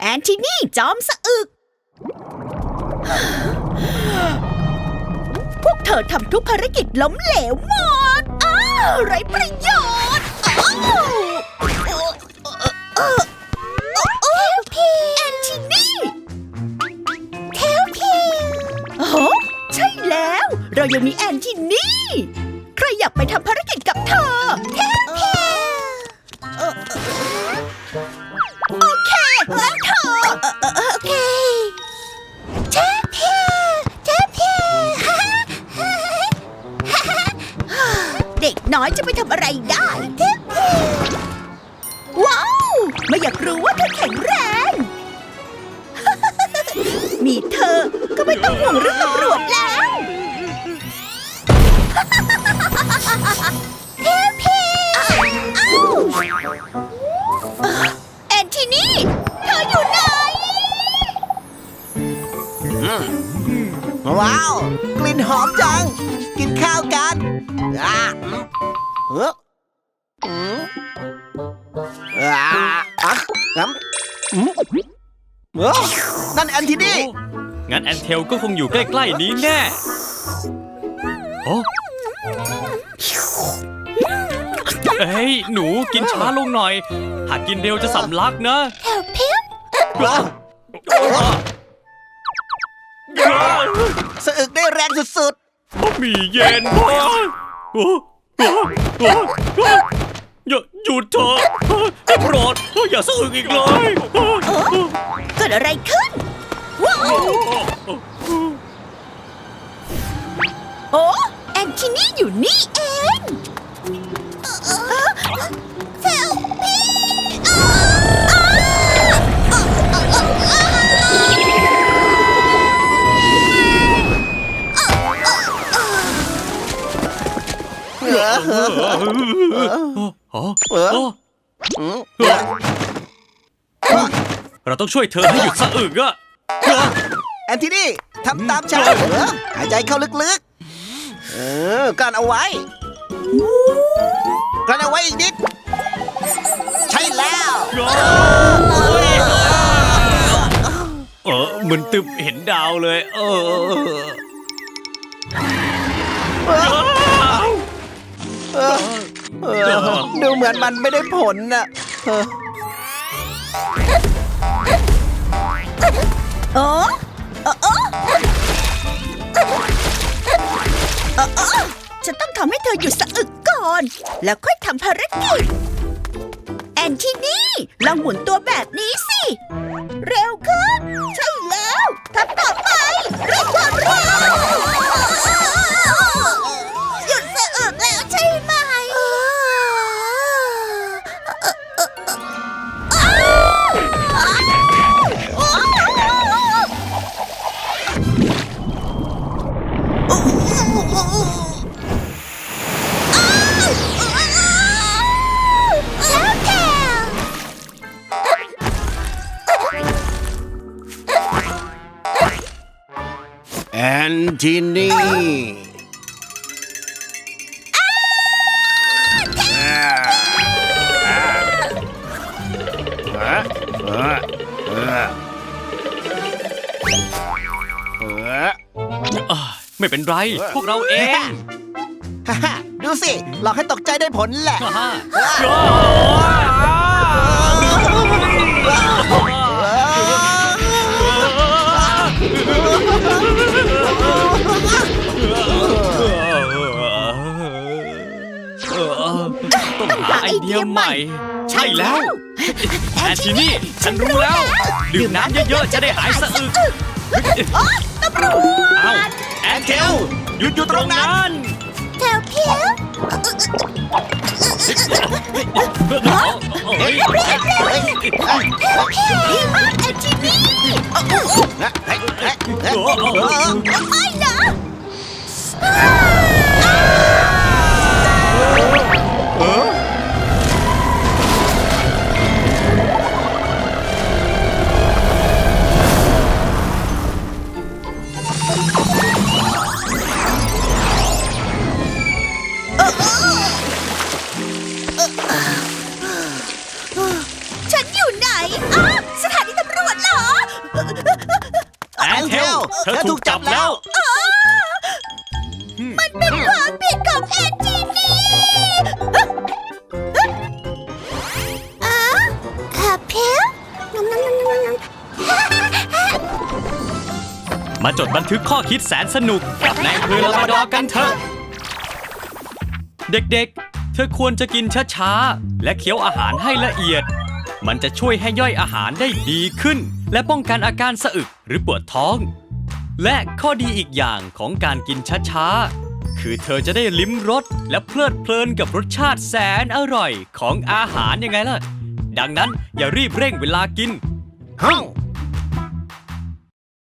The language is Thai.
แอนทินี่จอมสะอึก พวกเธอทำทุกภารกิจล้มเหลวหมด อ้าวไรประโยชน์ อ้าวแอนทินี่เทลพีโอ้ใช่แล้ว เรายังมีแอนทินี่ ใครอยากไปทำภาร น้อยจะไปทำอะไรได้เทพว้าว ไม่อยากรู้ว่าเธอแข็งแรง มีเธอก็ไม่ต้องห่วงเรื่องตำรวจแล้ว เทพพีแอนทินี่ เธออยู่ไหน ว้าว กลิ่นหอมจัง เฮ้ออืมอะอะงั้นอืมเอ้อนั่นแอนทินี่งั้นแอนเทลก็คงอยู่ใกล้ ๆ นี้แน่โอ้เอ้ย หนูกินช้าลงหน่อย หากกินเร็วจะสำลักนะแถวเพียบสะอึกได้แรงสุดๆมีเย็นโอ้ อย่าหยุดเถอะได้โปรดอย่าสะอึกอีกเลยเกิดอะไรขึ้นว้าวโอ้แอนทินี่อยู่นี่เอง เราต้องช่วยเธอให้หยุดสะอึกอะแอนทินี่ทำตามฉันเออหายใจเข้าลึกๆ เออกันเอาไว้กันเอาไว้อีกนิด ใช่แล้วเออเหมือนตึบเห็นดาวเลย เออ เออเออดูเหมือนมันไม่ได้ผลน่ะเออโอ้โอ้โอ้โอ้ฉันต้องทำให้เธอหยุดสะอึกก่อน แล้วค่อยทำภารกิจ แอนทินี่ลองหมุนตัวแบบนี้สิ นทินี่เอออะไม่เป็นไร พวกเราเองฮ่าฮ่าดูสิ หลอกให้ตกใจได้ผลแหละ เดียใหม่ ใช่แล้วแอนทีนี่ ฉันรู้แล้ว ดื่มน้ำเยอะๆ จะได้หายสะอึกอ๋อตำรวจเอ้าแอนเทลหยุดอยู่ตรงนั้นแถวเพียวเฮ้ยดีมากแอนทินี่เฮ้ยเฮ้ยเฮ้ยไม่นะฉันอยู่ไหนอ้ เธอถูกจับแล้ว มันเป็นความผิดของแอนจีนี่อ๋อขับเพลน้ำน้ำน้ำน้ำน้มาจดบันทึกข้อคิดแสนสนุกกับนายอำเภอลาบราดอร์กันเถอะ เด็กๆ เธอควรจะกินช้าๆ และเคี้ยวอาหารให้ละเอียด มันจะช่วยให้ย่อยอาหารได้ดีขึ้น และป้องกันอาการสะอึกหรือปวดท้อง และข้อดีอีกอย่างของการกินช้าๆ คือเธอจะได้ลิ้มรสและเพลิดเพลินกับรสชาติแสนอร่อยของอาหารยังไงล่ะ ดังนั้นอย่ารีบเร่งเวลากินห้อง